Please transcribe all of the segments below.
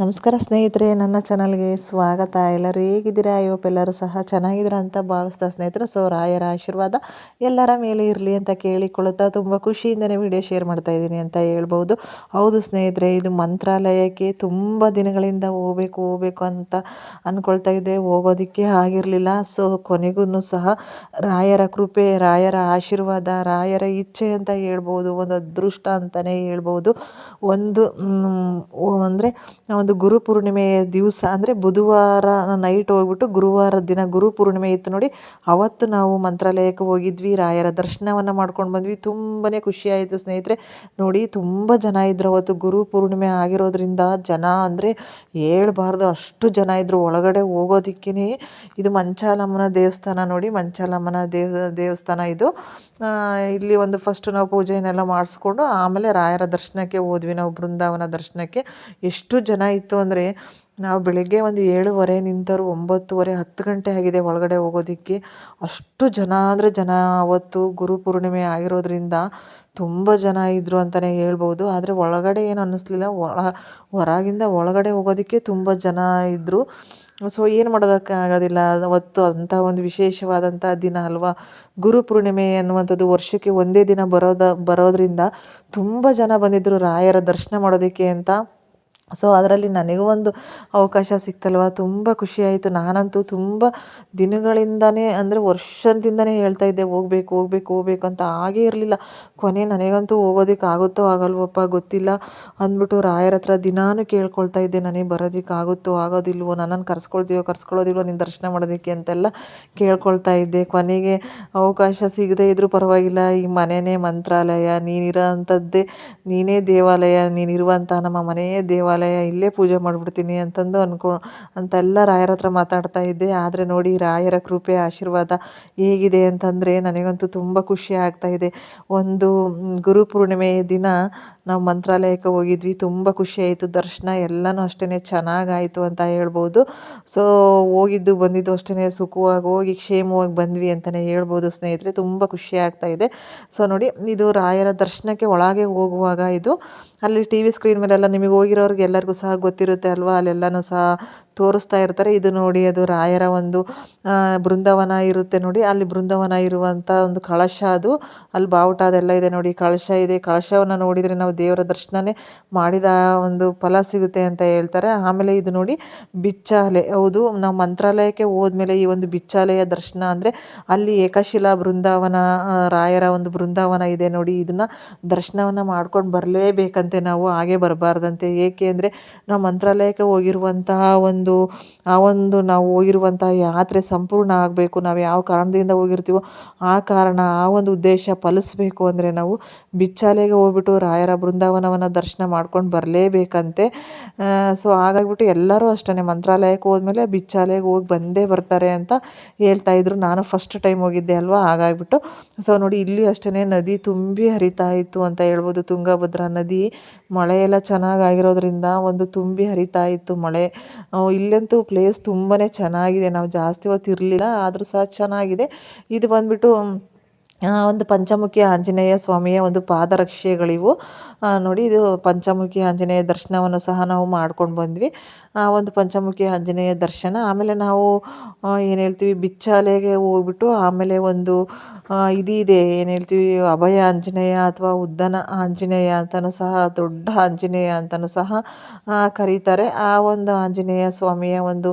ನಮಸ್ಕಾರ ಸ್ನೇಹಿತರೆ, ನನ್ನ ಚಾನಲ್ಗೆ ಸ್ವಾಗತ. ಎಲ್ಲರೂ ಹೇಗಿದ್ದೀರಾ? ಎಲ್ಲರೂ ಸಹ ಚೆನ್ನಾಗಿದ್ದೀರಾ ಅಂತ ಭಾವಿಸ್ತಾ ಸ್ನೇಹಿತರೆ. ಸೊ ರಾಯರ ಆಶೀರ್ವಾದ ಎಲ್ಲರ ಮೇಲೆ ಇರಲಿ ಅಂತ ಕೇಳಿಕೊಳ್ಳುತ್ತಾ ತುಂಬ ಖುಷಿಯಿಂದನೇ ವಿಡಿಯೋ ಶೇರ್ ಮಾಡ್ತಾ ಇದ್ದೀನಿ ಅಂತ ಹೇಳ್ಬೋದು. ಹೌದು ಸ್ನೇಹಿತರೆ, ಇದು ಮಂತ್ರಾಲಯಕ್ಕೆ ತುಂಬ ದಿನಗಳಿಂದ ಹೋಗಬೇಕು, ಹೋಗ್ಬೇಕು ಅಂತ ಅಂದ್ಕೊಳ್ತಾ ಇದ್ದೆ ಹೋಗೋದಕ್ಕೆ ಆಗಿರಲಿಲ್ಲ. ಸೊ ಕೊನೆಗೂ ಸಹ ರಾಯರ ಕೃಪೆ, ರಾಯರ ಆಶೀರ್ವಾದ, ರಾಯರ ಇಚ್ಛೆ ಅಂತ ಹೇಳ್ಬೋದು. ಒಂದು ಅದೃಷ್ಟ ಅಂತಲೇ ಹೇಳ್ಬೋದು. ಒಂದು ಅಂದರೆ, ಒಂದು ಒಂದು ಗುರುಪೂರ್ಣಿಮೆಯ ದಿವಸ ಅಂದರೆ ಬುಧವಾರ ನೈಟ್ ಹೋಗ್ಬಿಟ್ಟು ಗುರುವಾರ ದಿನ ಗುರುಪೂರ್ಣಿಮೆ ಇತ್ತು ನೋಡಿ. ಅವತ್ತು ನಾವು ಮಂತ್ರಾಲಯಕ್ಕೆ ಹೋಗಿದ್ವಿ, ರಾಯರ ದರ್ಶನವನ್ನು ಮಾಡ್ಕೊಂಡು ಬಂದ್ವಿ. ತುಂಬಾ ಖುಷಿಯಾಯಿತು ಸ್ನೇಹಿತರೆ. ನೋಡಿ ತುಂಬ ಜನ ಇದ್ರು ಅವತ್ತು ಗುರುಪೂರ್ಣಿಮೆ ಆಗಿರೋದ್ರಿಂದ. ಜನ ಅಂದರೆ ಹೇಳ್ಬಾರ್ದು, ಅಷ್ಟು ಜನ ಇದ್ದರು ಒಳಗಡೆ ಹೋಗೋದಕ್ಕೇ ಇದು ಮಂಚಾಲಮ್ಮನ ದೇವಸ್ಥಾನ ನೋಡಿ. ಮಂಚಾಲಮ್ಮನ ದೇವ, ದೇವಸ್ಥಾನ ಇದು. ಇಲ್ಲಿ ಒಂದು ಫಸ್ಟ್ ನಾವು ಪೂಜೆಯನ್ನೆಲ್ಲ ಮಾಡಿಸ್ಕೊಂಡು ಆಮೇಲೆ ರಾಯರ ದರ್ಶನಕ್ಕೆ ಹೋದ್ವಿ ನಾವು ಬೃಂದಾವನ ದರ್ಶನಕ್ಕೆ. ಎಷ್ಟು ಜನ ಇತ್ತು ಅಂದರೆ ನಾವು ಬೆಳಗ್ಗೆ ಒಂದು ಏಳುವರೆ ನಿಂತರು ಒಂಬತ್ತುವರೆ ಹತ್ತು ಗಂಟೆ ಆಗಿದೆ ಒಳಗಡೆ ಹೋಗೋದಕ್ಕೆ. ಅಷ್ಟು ಜನ ಅಂದರೆ ಜನ ಅವತ್ತು ಗುರು ಪೂರ್ಣಿಮೆ ಆಗಿರೋದ್ರಿಂದ ತುಂಬ ಜನ ಇದ್ದರು ಅಂತಲೇ ಹೇಳ್ಬೋದು. ಆದರೆ ಒಳಗಡೆ ಏನು ಅನ್ನಿಸ್ಲಿಲ್ಲ. ಒಳ, ಹೊರಗಿಂದ ಒಳಗಡೆ ಹೋಗೋದಕ್ಕೆ ತುಂಬ ಜನ ಇದ್ದರು ಸೊ ಏನು ಮಾಡೋದಕ್ಕೆ ಆಗೋದಿಲ್ಲ ಅವತ್ತು ಅಂಥ ಒಂದು ವಿಶೇಷವಾದಂಥ ದಿನ ಅಲ್ವಾ? ಗುರುಪೂರ್ಣಿಮೆ ಅನ್ನುವಂಥದ್ದು ವರ್ಷಕ್ಕೆ ಒಂದೇ ದಿನ ಬರೋದ, ಬರೋದರಿಂದ ತುಂಬ ಜನ ಬಂದಿದ್ದರು ರಾಯರ ದರ್ಶನ ಮಾಡೋದಕ್ಕೆ ಅಂತ. ಸೊ ಅದರಲ್ಲಿ ನನಗೂ ಒಂದು ಅವಕಾಶ ಸಿಕ್ತಲ್ವ? ತುಂಬ ಖುಷಿಯಾಯಿತು ನಾನಂತೂ ತುಂಬ ದಿನಗಳಿಂದಲೇ ಅಂದರೆ ವರ್ಷದಿಂದನೇ ಹೇಳ್ತಾ ಇದ್ದೆ, ಹೋಗ್ಬೇಕು ಹೋಗ್ಬೇಕು ಹೋಗ್ಬೇಕು ಅಂತ ಆಗೇ ಇರಲಿಲ್ಲ. ಕೊನೆ ನನಗಂತೂ ಹೋಗೋದಕ್ಕೆ ಆಗುತ್ತೋ ಆಗಲ್ವಪ್ಪ ಗೊತ್ತಿಲ್ಲ. ಅಂದ್ಬಿಟ್ಟು ರಾಯರ ಹತ್ರ ದಿನಾನು ಕೇಳ್ಕೊಳ್ತಾ ಇದ್ದೆ, ನನಗೆ ಬರೋದಕ್ಕೆ ಆಗುತ್ತೋ ಆಗೋದಿಲ್ವೋ, ನನ್ನನ್ನು ಕರ್ಸ್ಕೊಳ್ತೀವೋ ಕರ್ಸ್ಕೊಳ್ಳೋದಿಲ್ವೋ ನಿನ್ನ ದರ್ಶನ ಮಾಡೋದಕ್ಕೆ ಅಂತೆಲ್ಲ ಕೇಳ್ಕೊಳ್ತಾ ಇದ್ದೆ. ಕೊನೆಗೆ ಅವಕಾಶ ಸಿಗದೇ ಇದ್ದರೂ ಪರವಾಗಿಲ್ಲ. ಈ ಮನೆಯೇ ಮಂತ್ರಾಲಯ ನೀನಿರೋ ಅಂಥದ್ದೇ ನೀನೇ ದೇವಾಲಯ ನೀನಿರುವಂಥ ನಮ್ಮ ಮನೆಯೇ ದೇವಾಲಯ. ಇಲ್ಲೇ ಪೂಜೆ ಮಾಡಿಬಿಡ್ತೀನಿ ಅಂತಂದು ಅನ್ಕೊ, ಅಂತೆಲ್ಲ ರಾಯರ ಹತ್ರ ಮಾತಾಡ್ತಾ ಇದ್ದೆ. ಆದರೆ ನೋಡಿ ರಾಯರ ಕೃಪೆ, ಆಶೀರ್ವಾದ ಹೇಗಿದೆ ಅಂತಂದರೆ ನನಗಂತೂ ತುಂಬ ಖುಷಿ ಆಗ್ತಾ ಇದೆ. ಒಂದು ಗುರುಪೂರ್ಣಿಮೆಯ ದಿನ ನಾವು ಮಂತ್ರಾಲಯಕ್ಕೆ ಹೋಗಿದ್ವಿ, ತುಂಬ ಖುಷಿ ಆಯಿತು. ದರ್ಶನ ಎಲ್ಲನೂ ಅಷ್ಟೇ ಚೆನ್ನಾಗಾಯಿತು ಅಂತ ಹೇಳ್ಬೋದು. ಸೊ ಹೋಗಿದ್ದು, ಬಂದಿದ್ದು ಅಷ್ಟೇ ಸುಖವಾಗಿ ಹೋಗಿ, ಕ್ಷೇಮವಾಗಿ ಬಂದ್ವಿ ಅಂತಲೇ ಹೇಳ್ಬೋದು ಸ್ನೇಹಿತರೆ. ತುಂಬ ಖುಷಿ ಇದೆ. ಸೊ ನೋಡಿ, ಇದು ರಾಯರ ದರ್ಶನಕ್ಕೆ ಒಳಗೆ ಹೋಗುವಾಗ ಇದು. ಅಲ್ಲಿ ಟಿ ವಿ ಸ್ಕ್ರೀನ್ ಮೇಲೆಲ್ಲ ನಿಮಗೆ ಹೋಗಿರೋರಿಗೆ ಎಲ್ಲರಿಗೂ ಸಹ ಗೊತ್ತಿರುತ್ತೆ ಅಲ್ವಾ? ಅಲ್ಲೆಲ್ಲನೂ ಸಹ ತೋರಿಸ್ತಾ ಇರ್ತಾರೆ. ಇದು ನೋಡಿ ಅದು ರಾಯರ ಒಂದು ಬೃಂದಾವನ ಇರುತ್ತೆ ನೋಡಿ. ಅಲ್ಲಿ ಬೃಂದಾವನ ಇರುವಂಥ ಒಂದು ಕಳಶ ಅದು. ಅಲ್ಲಿ ಬಾವುಟ ಅದೆಲ್ಲ ಇದೆ ನೋಡಿ. ಕಳಶ ಇದೆ. ಕಳಶವನ್ನು ನೋಡಿದರೆ ನಾವು ದೇವರ ದರ್ಶನನೇ ಮಾಡಿದ ಒಂದು ಫಲ ಸಿಗುತ್ತೆ ಅಂತ ಹೇಳ್ತಾರೆ. ಆಮೇಲೆ ಇದು ನೋಡಿ ಬಿಚ್ಚಾಲೆ. ಹೌದು, ನಾವು ಮಂತ್ರಾಲಯಕ್ಕೆ ಹೋದ್ಮೇಲೆ ಈ ಒಂದು ಬಿಚ್ಚಾಲೆಯ ದರ್ಶನ ಅಂದರೆ ಅಲ್ಲಿ ಏಕಶಿಲಾ ಬೃಂದಾವನ ರಾಯರ ಒಂದು ಬೃಂದಾವನ ಇದೆ ನೋಡಿ. ಇದನ್ನು ದರ್ಶನವನ್ನು ಮಾಡ್ಕೊಂಡು ಬರಲೇಬೇಕಂತೆ ನಾವು. ಹಾಗೆ ಬರಬಾರ್ದಂತೆ. ಏಕೆ ಅಂದರೆ ನಾವು ಮಂತ್ರಾಲಯಕ್ಕೆ ಹೋಗಿರುವಂತಹ ಒಂದು ಆ ಒಂದು ನಾವು ಹೋಗಿರುವಂಥ ಯಾತ್ರೆ ಸಂಪೂರ್ಣ ಆಗಬೇಕು. ನಾವು ಯಾವ ಕಾರಣದಿಂದ ಹೋಗಿರ್ತೀವೋ ಆ ಕಾರಣ, ಆ ಒಂದು ಉದ್ದೇಶ ಫಲಿಸ್ಬೇಕು ಅಂದರೆ ನಾವು ಬಿಚ್ಚಾಲೆಗೆ ಹೋಗ್ಬಿಟ್ಟು ರಾಯರ ಬೃಂದಾವನವನ್ನು ದರ್ಶನ ಮಾಡ್ಕೊಂಡು ಬರಲೇಬೇಕಂತೆ. ಸೊ ಹಾಗಾಗಿಬಿಟ್ಟು ಎಲ್ಲರೂ ಅಷ್ಟೇ ಮಂತ್ರಾಲಯಕ್ಕೆ ಹೋದ್ಮೇಲೆ ಬಿಚ್ಚಾಲೆಗೆ ಹೋಗಿ ಬಂದೇ ಬರ್ತಾರೆ ಅಂತ ಹೇಳ್ತಾ ಇದ್ರು. ನಾನು ಫಸ್ಟ್ ಟೈಮ್ ಹೋಗಿದ್ದೆ ಅಲ್ವಾ? ಹಾಗಾಗಿಬಿಟ್ಟು ಸೊ ನೋಡಿ, ಇಲ್ಲಿ ಅಷ್ಟೇ ನದಿ ತುಂಬಿ ಹರಿತಾ ಇತ್ತು ಅಂತ ಹೇಳ್ಬೋದು. ತುಂಗಭದ್ರಾ ನದಿ ಮಳೆ ಎಲ್ಲ ಚೆನ್ನಾಗಾಗಿರೋದ್ರಿಂದ ಒಂದು ತುಂಬಿ ಹರಿತಾ ಇತ್ತು ಮಳೆ. ಇಲ್ಲಂತೂ ಪ್ಲೇಸ್ ತುಂಬಾ ಚೆನ್ನಾಗಿದೆ. ನಾವು ಜಾಸ್ತಿ ಹೊತ್ತು ಇರಲಿಲ್ಲ, ಆದರೂ ಸಹ ಚೆನ್ನಾಗಿದೆ. ಇದು ಬಂದುಬಿಟ್ಟು ಒಂದು ಪಂಚಮುಖಿ ಆಂಜನೇಯ ಸ್ವಾಮಿಯ ಒಂದು ಪಾದರಕ್ಷೆಗಳಿವು. ನೋಡಿ ಇದು ಪಂಚಮುಖಿ ಆಂಜನೇಯ ದರ್ಶನವನ್ನು ಸಹ ನಾವು ಮಾಡ್ಕೊಂಡು ಬಂದ್ವಿ. ಆ ಒಂದು ಪಂಚಮುಖಿ ಆಂಜನೇಯ ದರ್ಶನ. ಆಮೇಲೆ ನಾವು ಏನು ಹೇಳ್ತೀವಿ ಬಿಚ್ಚಾಲೆಗೆ ಹೋಗ್ಬಿಟ್ಟು ಆಮೇಲೆ ಒಂದು ಇದಿದೆ. ಇದೆ ಏನು ಹೇಳ್ತೀವಿ ಅಭಯ ಆಂಜನೇಯ ಅಥವಾ ಉದ್ದನ ಆಂಜನೇಯ ಅಂತಲೂ ಸಹ ದೊಡ್ಡ ಆಂಜನೇಯ ಅಂತಲೂ ಸಹ ಕರೀತಾರೆ. ಆ ಒಂದು ಆಂಜನೇಯ ಸ್ವಾಮಿಯ ಒಂದು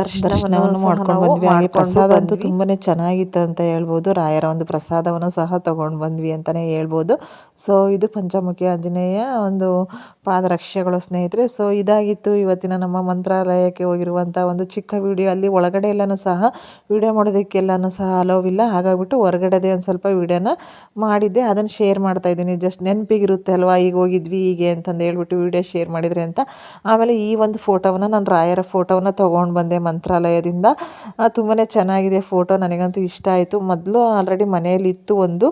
ದರ್ಶನವನ್ನು ಮಾಡ್ಕೊಂಡು ಬಂದ್ವಿ. ಹಾಗೆ ಪ್ರಸಾದ ಅಂತೂ ತುಂಬಾ ಚೆನ್ನಾಗಿತ್ತು ಅಂತ ಹೇಳ್ಬೋದು. ರಾಯರ ಒಂದು ಪ್ರಸಾದವನ್ನು ಸಹ ತಗೊಂಡು ಬಂದ್ವಿ ಅಂತಲೇ ಹೇಳ್ಬೋದು. ಸೊ ಇದು ಪಂಚಮುಖಿ ಆಂಜನೇಯ ಒಂದು ಪಾದರಕ್ಷೆಗಳು ಸ್ನೇಹಿತರೆ. ಸೊ ಇದಾಗಿತ್ತು ಇವತ್ತಿನ ನಮ್ಮ ಮಂತ್ರಾಲಯಕ್ಕೆ ಹೋಗಿರುವಂಥ ಒಂದು ಚಿಕ್ಕ ವಿಡಿಯೋ ಅಲ್ಲಿ ಒಳಗಡೆ ಎಲ್ಲನೂ ಸಹ ವಿಡಿಯೋ ಮಾಡೋದಕ್ಕೆಲ್ಲನೂ ಸಹ ಅಲೋವಿಲ್ಲ ಹಾಗಾಗಿಬಿಟ್ಟು ಹೊರಗಡೆದೇ ಒಂದು ಸ್ವಲ್ಪ ವಿಡಿಯೋನ ಮಾಡಿದ್ದೆ. ಅದನ್ನು ಶೇರ್ ಮಾಡ್ತಾ ಇದ್ದೀನಿ. ಜಸ್ಟ್ ನೆನಪಿಗಿರುತ್ತೆ ಅಲ್ವಾ? ಈಗ ಹೋಗಿದ್ವಿ, ಹೀಗೆ ಅಂತಂದು ಹೇಳ್ಬಿಟ್ಟು ವಿಡಿಯೋ ಶೇರ್ ಮಾಡಿದರೆ ಅಂತ. ಆಮೇಲೆ ಈ ಒಂದು ಫೋಟೋವನ್ನು ನಾನು ರಾಯರ ಫೋಟೋವನ್ನು ತೊಗೊಂಡು ಬಂದೆ ಮಂತ್ರಾಲಯದಿಂದ. ತುಂಬಾ ಚೆನ್ನಾಗಿದೆ ಫೋಟೋ. ನನಗಂತೂ ಇಷ್ಟ ಆಯಿತು. ಮೊದಲು ಆಲ್ರೆಡಿ ಮನೆಯಲ್ಲಿ ಇತ್ತು ಒಂದು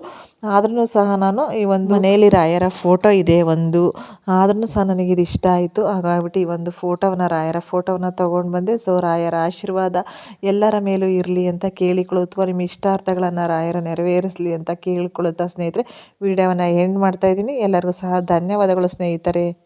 ಆದ್ರೂ ಸಹ ನಾನು ಈ ಒಂದು ಮನೆಯಲ್ಲಿ ರಾಯರ ಫೋಟೋ ಇದೆ ಒಂದು. ಆದ್ರೂ ಸಹ ನನಗೆ ಇದು ಇಷ್ಟ ಆಯಿತು. ಹಾಗಾಗ್ಬಿಟ್ಟು ಈ ಒಂದು ಫೋಟೋವನ್ನು, ರಾಯರ ಫೋಟೋವನ್ನು ತೊಗೊಂಡು ಬಂದೆ. ಸೊ ರಾಯರ ಆಶೀರ್ವಾದ ಎಲ್ಲರ ಮೇಲೂ ಇರಲಿ ಅಂತ ಕೇಳಿಕೊಳ್ಳುತ್ವ, ನಿಮ್ಮ ಇಷ್ಟಾರ್ಥಗಳನ್ನು ರಾಯರ ನೆರವೇರಿಸಲಿ ಅಂತ ಕೇಳಿಕೊಳ್ಳುತ್ತಾ ಸ್ನೇಹಿತರೆ, ವಿಡಿಯೋವನ್ನು ಎಂಡ್ ಮಾಡ್ತಾ ಇದ್ದೀನಿ. ಎಲ್ಲರಿಗೂ ಸಹ ಧನ್ಯವಾದಗಳು ಸ್ನೇಹಿತರೆ.